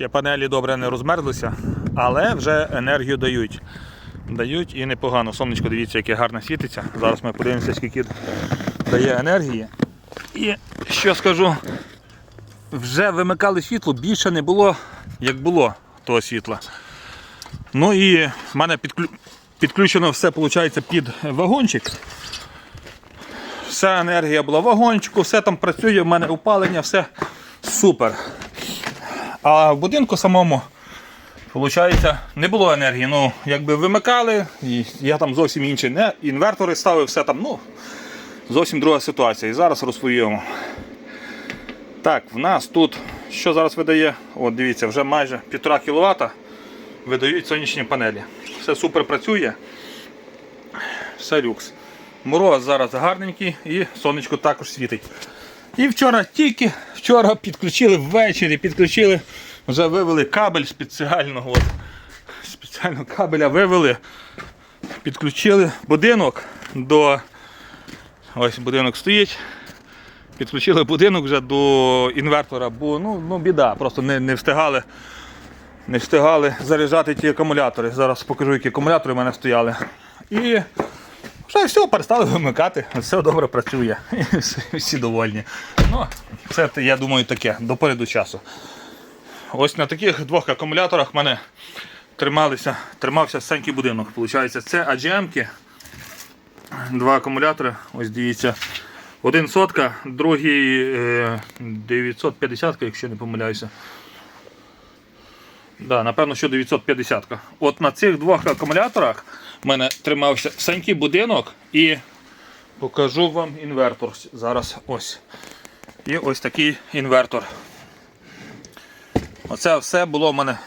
Ще панелі добре не розмерзлися, але вже енергію дають. Дають і непогано. Сонечко, дивіться, яке гарне світиться. Зараз ми подивимося, скільки дає енергії. І що скажу, вже вимикали світло, більше не було, як було того світла. Ну і в мене підклю... підключено все виходить, під вагончик. Вся енергія була в вагончику, все там працює, в мене опалення, все супер. А в будинку самому, виходить, не було енергії. Ну, якби вимикали, і я там зовсім інші не, інвертори ставив, все там, ну, зовсім друга ситуація. І зараз розповімо. Так, в нас тут, що зараз видає? От дивіться, вже майже 1,5 кВт видають сонячні панелі. Все супер працює. Все люкс. Мороз зараз гарненький і сонечко також світить. І вчора тільки вчора підключили ввечері, підключили, вже вивели кабель спеціально. От, спеціально кабеля вивели, підключили будинок до. Ось будинок стоїть. Підключили будинок вже до інвертора, бо ну, ну біда, просто не, не встигали. Не встигали заряджати ті акумулятори. Зараз покажу, які акумулятори в мене стояли. І вже все, перестали вимикати, все добре працює. Всі, довольні. Ну, це, я думаю, таке, до переду часу. Ось на таких двох акумуляторах в мене трималися, тримався всенький будинок. Получається, це AGM-ки, два акумулятори, ось дивіться. Один сотка, другий е, 950, якщо не помиляюся. Да, напевно, що 950. От на цих двох акумуляторах в мене тримався всенький будинок і покажу вам інвертор. Зараз ось. І ось такий інвертор. Оце все було в мене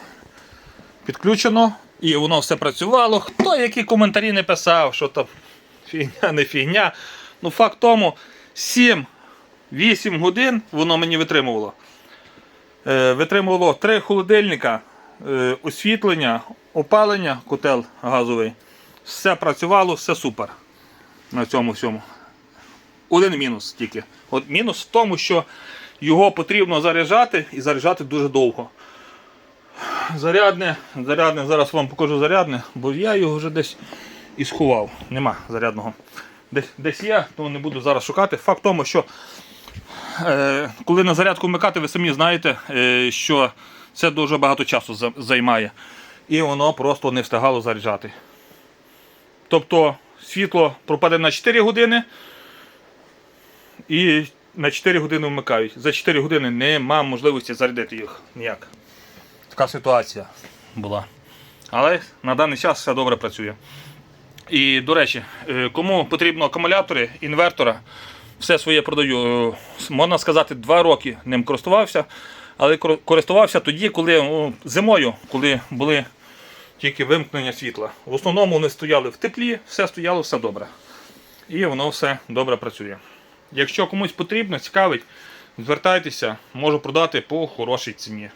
підключено і воно все працювало. Хто які коментарі не писав, що там фігня, не фігня. Ну, факт тому, 7-8 годин воно мені витримувало. Е, витримувало 3 холодильника, освітлення, опалення, котел газовий. Все працювало, все супер. На цьому всьому. Один мінус тільки. От мінус в тому, що його потрібно заряджати і заряджати дуже довго. Зарядне, зарядне, зараз вам покажу зарядне, бо я його вже десь і сховав. Нема зарядного. Десь, десь є, то не буду зараз шукати. Факт тому, що е, коли на зарядку вмикати, ви самі знаєте, е, що це дуже багато часу займає. І воно просто не встигало заряджати. Тобто світло пропаде на 4 години і на 4 години вмикають. За 4 години нема можливості зарядити їх ніяк. Така ситуація була. Але на даний час все добре працює. І, до речі, е, кому потрібно акумулятори, інвертора, все своє продаю. Можна сказати, два роки ним користувався, але користувався тоді, коли ну, зимою, коли були тільки вимкнення світла. В основному вони стояли в теплі, все стояло, все добре. І воно все добре працює. Якщо комусь потрібно, цікавить, звертайтеся, можу продати по хорошій ціні.